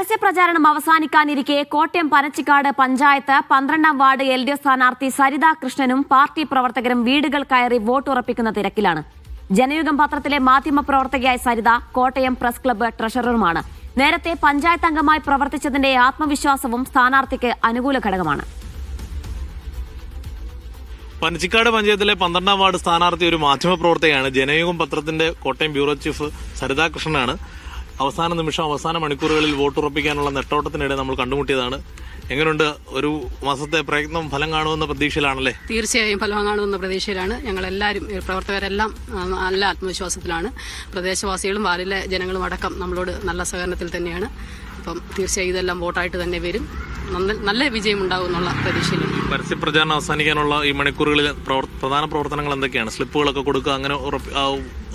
പരസ്യപ്രചാരണം അവസാനിക്കാനിരിക്കെ കോട്ടയം പനച്ചിക്കാട് പഞ്ചായത്ത് പന്ത്രണ്ടാം ward L D F സ്ഥാനാർത്ഥി സരിത കൃഷ്ണനും പാർട്ടി പ്രവർത്തകരും വീടുകൾ കയറി വോട്ട് ഉറപ്പിക്കുന്ന തിരക്കിലാണ്. ജനയുഗം പത്രത്തിലെ മാധ്യമ പ്രവർത്തകയായ സരിത കോട്ടയം പ്രസ് ക്ലബ്ബ് ട്രഷററുമാണ്. നേരത്തെ പഞ്ചായത്ത് അംഗമായി പ്രവർത്തിച്ചതിന്റെ ആത്മവിശ്വാസവും സ്ഥാനാർത്ഥിക്ക് അനുകൂല ഘടകമാണ്. പനച്ചിക്കാട് പഞ്ചായത്തിലെ പന്ത്രണ്ടാം വാർഡ് സ്ഥാനാർത്ഥി ഒരു മാധ്യമപ്രവർത്തകയാണ്. ജനയുഗം പത്രത്തിന്റെ കോട്ടയം ബ്യൂറോ ചീഫ് സരിതാ കൃഷ്ണനാണ് അവസാന നിമിഷം അവസാന മണിക്കൂറുകളിൽ വോട്ടുറപ്പിക്കാനുള്ള നെട്ടോട്ടത്തിനിടെ നമ്മൾ കണ്ടുമുട്ടിയതാണ്. എങ്ങനെയുണ്ട് ഒരു മാസത്തെ പ്രയത്നം ഫലം കാണുമെന്ന പ്രതീക്ഷയിലാണല്ലേ? തീർച്ചയായും ഫലം കാണുമെന്ന പ്രതീക്ഷയിലാണ്. ഞങ്ങളെല്ലാവരും പ്രവർത്തകരെല്ലാം നല്ല ആത്മവിശ്വാസത്തിലാണ്. പ്രദേശവാസികളും വാലിലെ ജനങ്ങളും അടക്കം നമ്മളോട് നല്ല സഹകരണത്തിൽ തന്നെയാണ്. അപ്പം തീർച്ചയായും ഇതെല്ലാം വോട്ടായിട്ട് തന്നെ വരും. നല്ല വിജയം ഉണ്ടാവും എന്നുള്ള പ്രതീക്ഷയിലാണ് പരസ്യപ്രചാരണം അവസാനിക്കാനുള്ള ഈ മണിക്കൂറുകളിൽ പ്രധാന പ്രവർത്തനങ്ങൾ എന്തൊക്കെയാണ്? സ്ലിപ്പുകളൊക്കെ കൊടുക്കുക അങ്ങനെ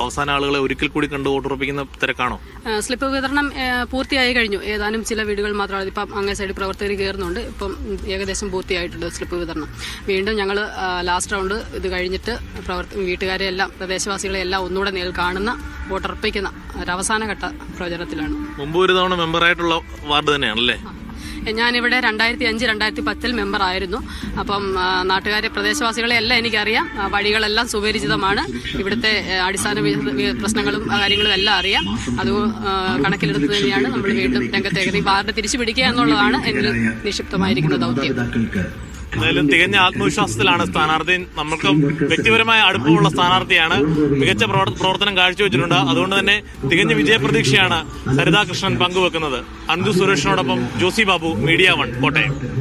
അവസാന ആളുകളെ ഒരിക്കൽ കൂടി കണ്ടു വോട്ടുറപ്പിക്കുന്ന തിരക്കാണോ? സ്ലിപ്പ് വിതരണം പൂർത്തിയായി കഴിഞ്ഞു. ഏതാനും ചില വീടുകൾ മാത്രമാണ് ഇപ്പം അങ്ങേ സൈഡ് പ്രവർത്തകർ കയറുന്നുണ്ട്. ഇപ്പം ഏകദേശം പൂർത്തിയായിട്ടുണ്ട് സ്ലിപ്പ് വിതരണം. വീണ്ടും ഞങ്ങൾ ലാസ്റ്റ് റൗണ്ട് ഇത് കഴിഞ്ഞിട്ട് പ്രവർത്ത വീട്ടുകാരെ എല്ലാം പ്രദേശവാസികളെ എല്ലാം ഒന്നുകൂടെ നേരിൽ കാണുന്ന വോട്ടുറപ്പിക്കുന്ന ഒരു അവസാനഘട്ട പ്രചരണത്തിലാണ്. മുമ്പ് ഒരു തവണ മെമ്പറായിട്ടുള്ള വാർഡ് തന്നെയാണല്ലേ? ഞാനിവിടെ രണ്ടായിരത്തി അഞ്ച് രണ്ടായിരത്തി പത്തിൽ മെമ്പർ ആയിരുന്നു. അപ്പം നാട്ടുകാരെ പ്രദേശവാസികളെ എല്ലാം എനിക്കറിയാം. വഴികളെല്ലാം സുപരിചിതമാണ്. ഇവിടുത്തെ അടിസ്ഥാന പ്രശ്നങ്ങളും കാര്യങ്ങളും എല്ലാം അറിയാം. അത് കണക്കിലെടുത്ത് തന്നെയാണ് നമ്മൾ വീണ്ടും രംഗത്തേക്ക് വാർഡ് തിരിച്ചു പിടിക്കുക എന്നുള്ളതാണ് എന്നിൽ നിക്ഷിപ്തമായിരിക്കുന്ന ദൗത്യം. എന്തായാലും തികഞ്ഞ ആത്മവിശ്വാസത്തിലാണ് സ്ഥാനാർത്ഥി. നമ്മൾക്ക് വ്യക്തിപരമായ അടുപ്പമുള്ള സ്ഥാനാർത്ഥിയാണ്. മികച്ച പ്രവർ- പ്രവർത്തനം കാഴ്ചവെച്ചിട്ടുണ്ട്. അതുകൊണ്ട് തന്നെ തികഞ്ഞ വിജയപ്രതീക്ഷയാണ് സരിതാകൃഷ്ണൻ പങ്കുവെക്കുന്നത്. അന്തു സുരേഷിനോടൊപ്പം ജോസി ബാബു മീഡിയ വൺ കോട്ടയം.